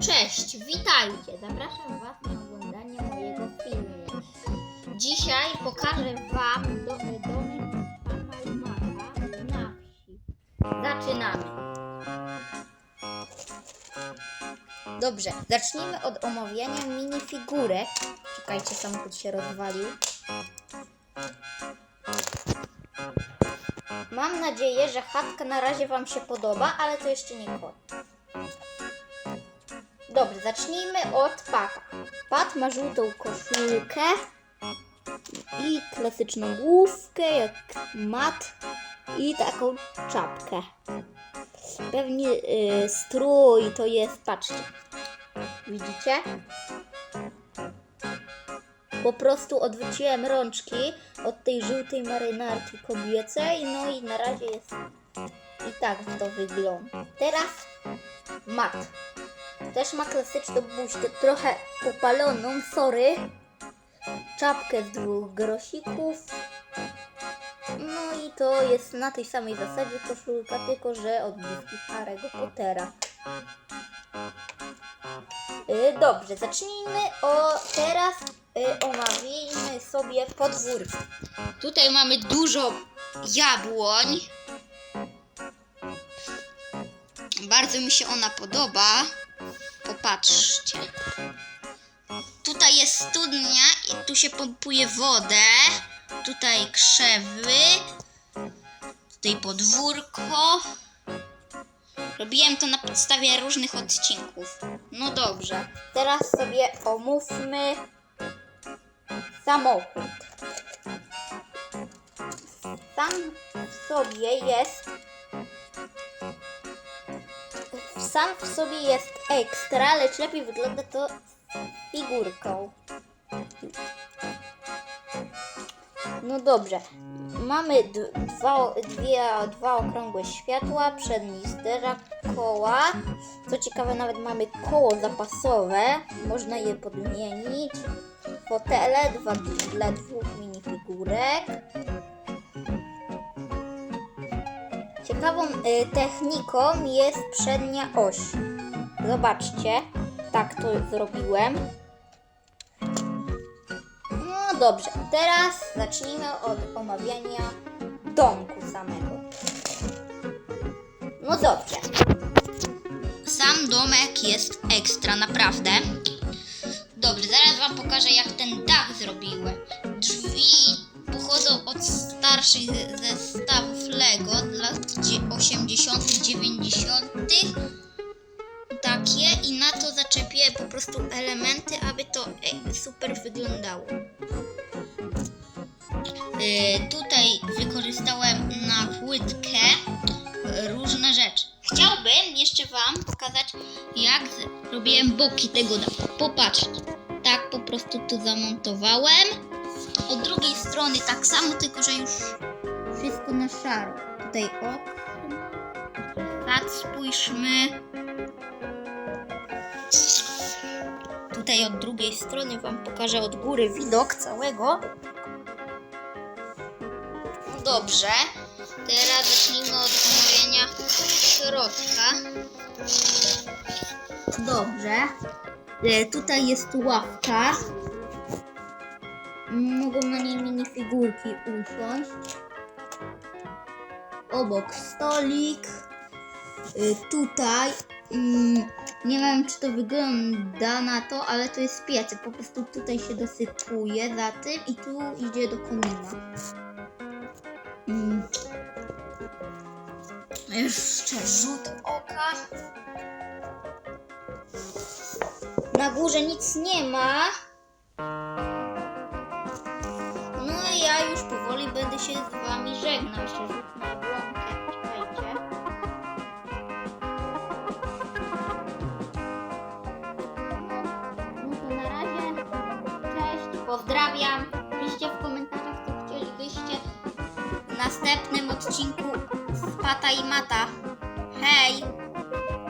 Cześć, witajcie. Zapraszam Was na oglądanie mojego filmu. Dzisiaj pokażę Wam do, domek Papa i na wsi. Zaczynamy. Dobrze, zacznijmy od omawiania minifigurek. Czekajcie, samochód się rozwalił. Mam nadzieję, że chatka na razie Wam się podoba, ale to jeszcze nie koniec. Dobrze, zacznijmy od Pata. Pat ma żółtą koszulkę i klasyczną główkę, jak mat i taką czapkę. Pewnie y, strój to jest, patrzcie, widzicie? Po prostu odwróciłem rączki od tej żółtej marynarki kobiecej, no i na razie jest i tak to wygląda. Teraz mat. Też ma klasyczną buźkę, trochę popaloną, sorry. Czapkę z dwóch grosików. No i to jest na tej samej zasadzie koszulka, tylko że od buźki Harry'ego Pottera. Y, Dobrze, zacznijmy o teraz y, omawimy sobie podwórko. Tutaj mamy dużo jabłoń. Bardzo mi się ona podoba. Popatrzcie. Tutaj jest studnia i tu się pompuje wodę. Tutaj krzewy. Tutaj podwórko. Robiłem to na podstawie różnych odcinków. No dobrze. Teraz sobie omówmy samochód. Sam w sobie jest sam w sobie jest ekstra, lecz lepiej wygląda to figurką. No dobrze. Mamy dwa, dwie, dwa okrągłe światła, przedni zderzak, koła. Co ciekawe, nawet mamy koło zapasowe. Można je podmienić. Fotele dwa, dla dwóch minifigurek. Ciekawą y, techniką jest przednia oś. Zobaczcie, tak to zrobiłem. No dobrze, teraz zacznijmy od omawiania domku samego. No dobrze. Sam domek jest ekstra, naprawdę. Dobrze, zaraz Wam pokażę, jak ten dach zrobiłem. Drzwi starszych zestawów Lego z lat dzie- 80., 90. Takie i na to zaczepię po prostu elementy, aby to super wyglądało. Y, tutaj wykorzystałem na płytkę różne rzeczy. Chciałbym jeszcze Wam pokazać, jak robiłem boki tego dachu. Popatrzcie. Tak po prostu tu zamontowałem. Od drugiej strony tak samo, tylko że już wszystko na szaro. Tutaj o. Tak, spójrzmy. Tutaj od drugiej strony Wam pokażę od góry widok całego. No Dobrze. Teraz zacznijmy od omówienia środka. Dobrze. E, Tutaj jest ławka. Mogą na niej minifigurki usiąść. Obok stolik. Y, Tutaj mm, nie wiem czy to wygląda na to, ale to jest piec. Po prostu tutaj się dosypuje za tym i tu idzie do komina. Mm. Jeszcze rzut oka. Na górze nic nie ma. Się z wami. Jeszcze rzut na łąkę. Czekajcie. No to na razie. Cześć, pozdrawiam. Piszcie w komentarzach, co chcielibyście w następnym odcinku z Pata i Mata. Hej!